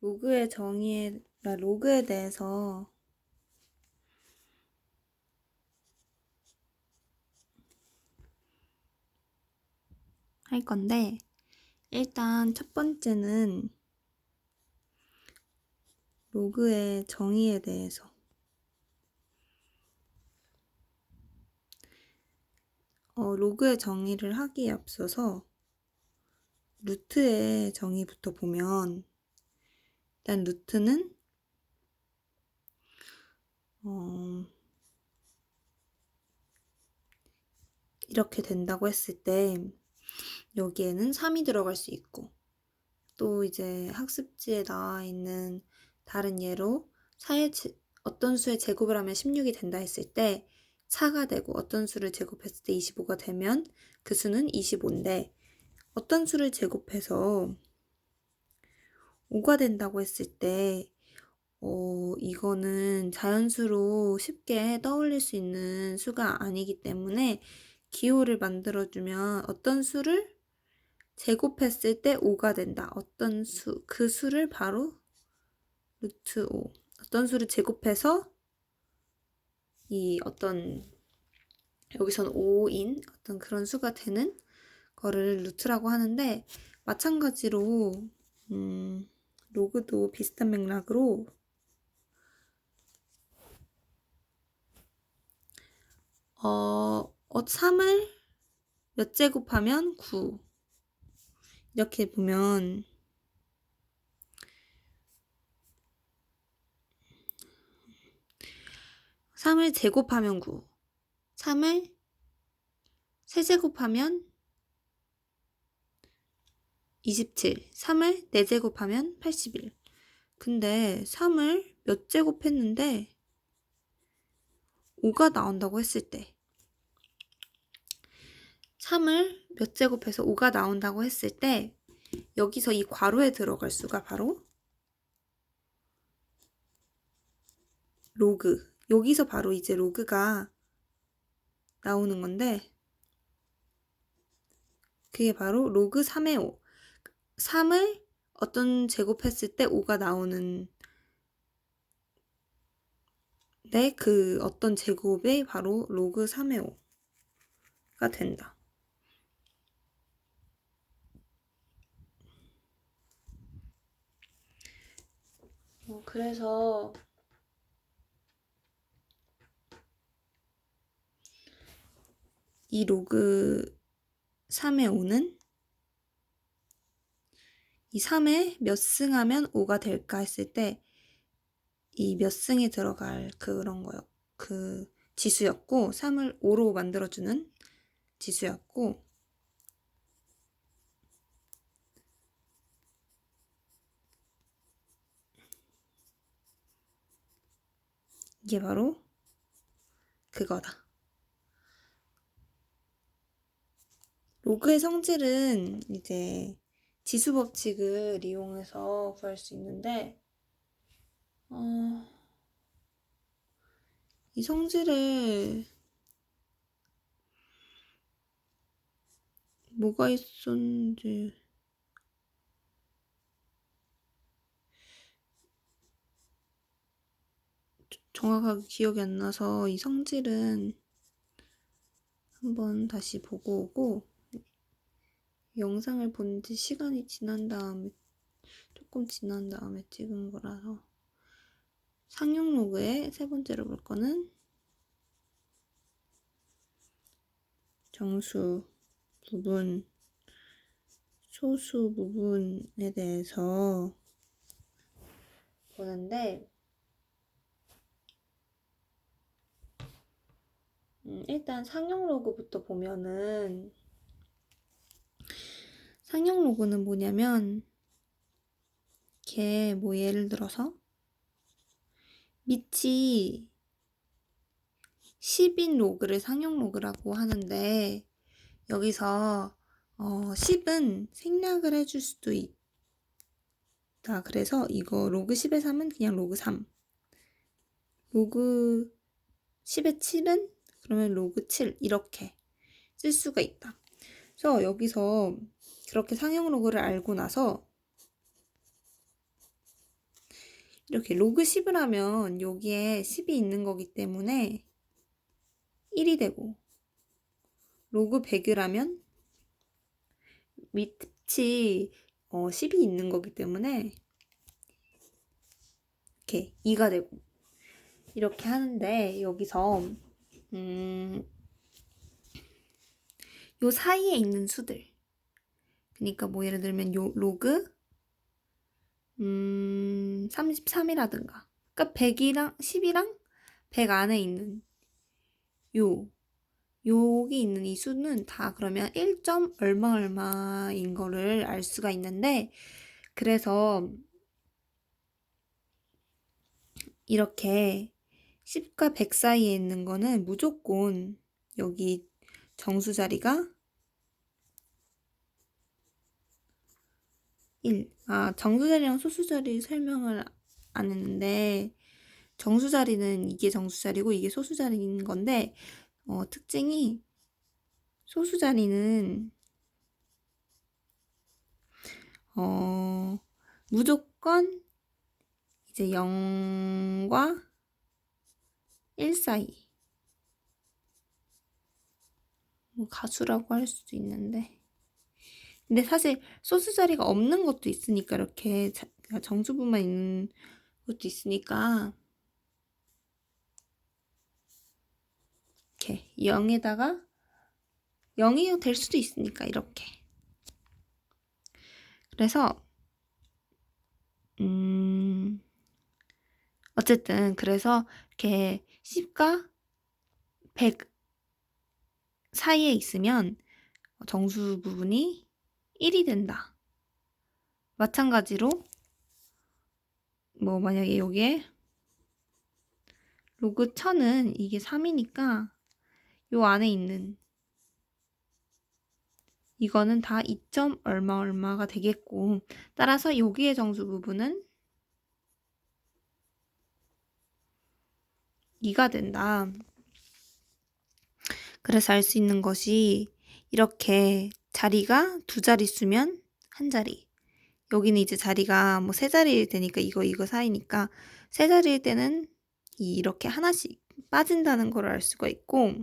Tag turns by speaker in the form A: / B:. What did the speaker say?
A: 로그의 정의에, 나 로그에 대해서 할 건데, 일단 첫 번째는 로그의 정의에 대해서. 어, 로그의 정의를 하기에 앞서서 루트의 정의부터 보면 일단 루트는 어, 이렇게 된다고 했을 때 여기에는 3이 들어갈 수 있고 또 이제 학습지에 나와 있는 다른 예로 4의 제, 어떤 수의 제곱을 하면 16이 된다 했을 때 4가 되고 어떤 수를 제곱했을 때 25가 되면 그 수는 25인데 어떤 수를 제곱해서 5가 된다고 했을 때 어, 이거는 자연수로 쉽게 떠올릴 수 있는 수가 아니기 때문에 기호를 만들어주면 어떤 수를 제곱했을 때 5가 된다. 어떤 수, 그 수를 바로 루트 5. 어떤 수를 제곱해서 이 어떤 여기선 5인 어떤 그런 수가 되는 거를 루트라고 하는데 마찬가지로 음, 로그도 비슷한 맥락으로 어, 어 3을 몇 제곱하면 9 이렇게 보면 삼을 제곱하면 9 3을 세제곱하면 27 3을 4제곱하면 81 근데 3을 몇 제곱했는데 5가 나온다고 했을 때. 3을 몇 제곱해서 5가 나온다고 했을 때 여기서 이 괄호에 들어갈 수가 바로 로그. 여기서 바로 이제 로그가 나오는 건데 그게 바로 로그 3의 5 3을 어떤 제곱했을 때 5가 나오는 네, 그 어떤 제곱이 바로 로그 3의 5가 된다. 어, 그래서 이 로그 3의 5는 이 3에 몇 승하면 5가 될까 했을 때 이 몇 승이 들어갈 그런 거요. 그 지수였고 3을 5로 만들어주는 지수였고 이게 바로 그거다. 로그의 성질은 이제 지수 법칙을 이용해서 구할 수 있는데, 어, 이 성질을 뭐가 있었는지. 정확하게 기억이 안 나서 이 성질은 한번 다시 보고 오고 영상을 본 지 시간이 지난 다음에 조금 지난 다음에 찍은 거라서. 상용 로그의 세 번째로 볼 거는 정수 부분 소수 부분에 대해서 보는데 음, 일단 상용 로그부터 보면은 상용 로그는 뭐냐면 이렇게 뭐 예를 들어서 밑이 10인 로그를 상용 로그라고 하는데 여기서 어, 10은 생략을 해줄 수도 있다. 그래서 이거 로그 10의 3은 그냥 로그 3. 로그 10의 7은 그러면 로그 7 이렇게 쓸 수가 있다. 그래서 여기서 그렇게 상용 로그를 알고 나서 이렇게 로그 10을 하면 여기에 10이 있는 거기 때문에 1이 되고 로그 100을 하면 밑이 어, 10이 있는 거기 때문에 이렇게 2가 되고 이렇게 하는데 여기서 음, 요 사이에 있는 수들 그러니까 뭐 예를 들면 요 로그? 음, 33이라든가. 그러니까 100이랑 10이랑 100 안에 있는 요 여기 있는 이 수는 다 그러면 1점 얼마 얼마인 거를 알 수가 있는데 그래서 이렇게 10과 100 사이에 있는 거는 무조건 여기 정수 자리가 1. 아, 정수 자리랑 소수 자리 설명을 안 했는데 정수 자리는 이게 정수 자리고 이게 소수 자리인 건데 어, 특징이 소수 자리는 어, 무조건 이제 0과 1 사이 뭐 가수라고 할 수도 있는데 근데 사실 소수 자리가 없는 것도 있으니까 이렇게 자- 그러니까 정수부만 있는 것도 있으니까 이렇게 0에다가 0이 될 수도 있으니까 이렇게. 그래서 음 어쨌든 그래서 이렇게 10과 100 사이에 있으면 정수 부분이 1이 된다. 마찬가지로 뭐 만약에 여기에 로그 1000은 이게 3이니까 요 안에 있는 이거는 다 2점 얼마 얼마가 되겠고 따라서 여기의 정수 부분은 2가 된다. 그래서 알 수 있는 것이 이렇게 자리가 두 자릿수면 한 자리. 여기는 이제 자리가 뭐 세 자리일 테니까 이거 이거 사이니까 세 자리일 때는 이렇게 하나씩 빠진다는 걸 알 수가 있고